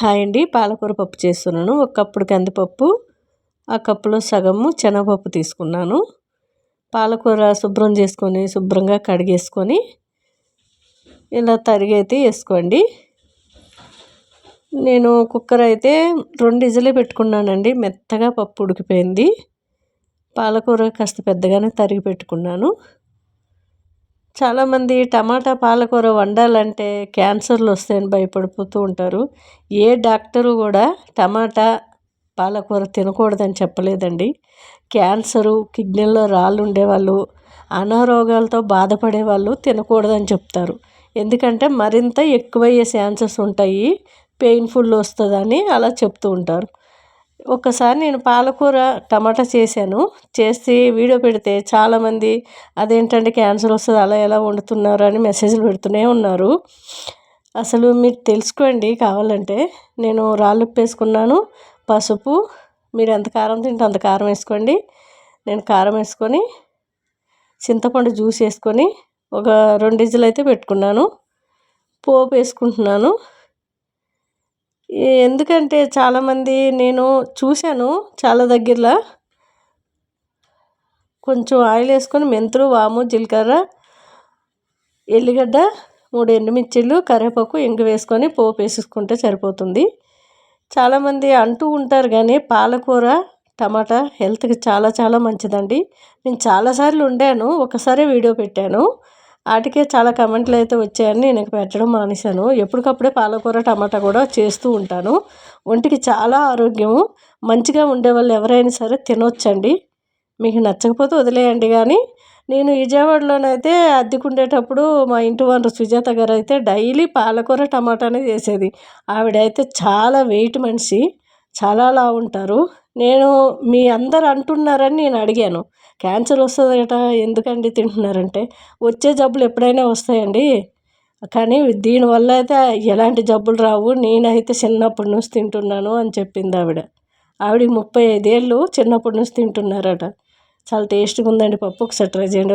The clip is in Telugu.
హాయ్ అండి. పాలకూర పప్పు చేస్తున్నాను. ఒక కప్పుడు కందిపప్పు ఆ కప్పులో సగము శనగపప్పు తీసుకున్నాను. పాలకూర శుభ్రం చేసుకొని శుభ్రంగా కడిగేసుకొని ఇలా తరిగైతే వేసుకోండి. నేను కుక్కర్ అయితే రెండు ఇజలే పెట్టుకున్నానండి. మెత్తగా పప్పు ఉడికిపోయింది. పాలకూర కాస్త పెద్దగానే తరిగి పెట్టుకున్నాను. చాలామంది టమాటా పాలకూర వండాలంటే క్యాన్సర్లు వస్తాయని భయపడిపోతూ ఉంటారు. ఏ డాక్టరు కూడా టమాటా పాలకూర తినకూడదని చెప్పలేదండి. క్యాన్సరు కిడ్నీలో రాళ్ళు ఉండేవాళ్ళు అనారోగ్యాలతో బాధపడే వాళ్ళు తినకూడదని చెప్తారు. ఎందుకంటే మరింత ఎక్కువయ్యే ఛాన్సెస్ ఉంటాయి. పెయిన్ఫుల్ వస్తుందని అలా చెప్తూ ఉంటారు. ఒక్కసారి నేను పాలకూర టమాటా చేశాను. చేసి వీడియో పెడితే చాలామంది అదేంటంటే క్యాన్సర్ వస్తుంది అలా ఎలా వండుతున్నారు అని మెసేజ్లు పెడుతూనే ఉన్నారు. అసలు మీరు తెలుసుకోండి కావాలంటే. నేను రాళ్ళు వేసుకున్నాను పసుపు మీరు ఎంత కారం తింటే అంత కారం వేసుకోండి. నేను కారం వేసుకొని చింతపండు జ్యూస్ వేసుకొని ఒక రెండు ఇజలు అయితే పెట్టుకున్నాను. పోపు వేసుకుంటున్నాను. ఎందుకంటే చాలామంది నేను చూశాను చాలా దగ్గరలో. కొంచెం ఆయిల్ వేసుకొని మెంతులు వాము జీలకర్ర ఎల్లిగడ్డ మూడు ఎండుమిర్చిలు కరివేపాకు ఎంగు వేసుకొని పోపు వేసుకుంటే సరిపోతుంది. చాలామంది అంటూ ఉంటారు కానీ పాలకూర టమాటా హెల్త్కి చాలా చాలా మంచిదండి. నేను చాలాసార్లు వండాను ఒకసారి వీడియో పెట్టాను. వాటికే చాలా కమెంట్లు అయితే వచ్చాయని నేను పెట్టడం మానేశాను. ఎప్పటికప్పుడే పాలకూర టమాటా కూడా చేస్తూ ఉంటాను. ఒంటికి చాలా ఆరోగ్యము. మంచిగా ఉండే వాళ్ళు ఎవరైనా సరే తినొచ్చండి. మీకు నచ్చకపోతే వదిలేయండి కానీ నేను విజయవాడలోనైతే అద్దెకుండేటప్పుడు మా ఇంటి ఓనర్ సుజాత గారు అయితే డైలీ పాలకూర టమాటానే చేసేది. ఆవిడైతే చాలా వెయిట్ మనిషి. చాలా లావు ఉంటారు. నేను మీ అందరు అంటున్నారని నేను అడిగాను. క్యాన్సర్ వస్తుందట ఎందుకండి తింటున్నారంటే వచ్చే జబ్బులు ఎప్పుడైనా వస్తాయండి. కానీ దీనివల్ల అయితే ఎలాంటి జబ్బులు రావు. నేనైతే చిన్నప్పటి నుంచి తింటున్నాను అని చెప్పింది ఆవిడ. ఆవిడకి ముప్పై ఐదేళ్ళు చిన్నప్పటి నుంచి తింటున్నారట. చాలా టేస్ట్గా ఉందండి పప్పు. ఒకసారి ట్రై చేయండి.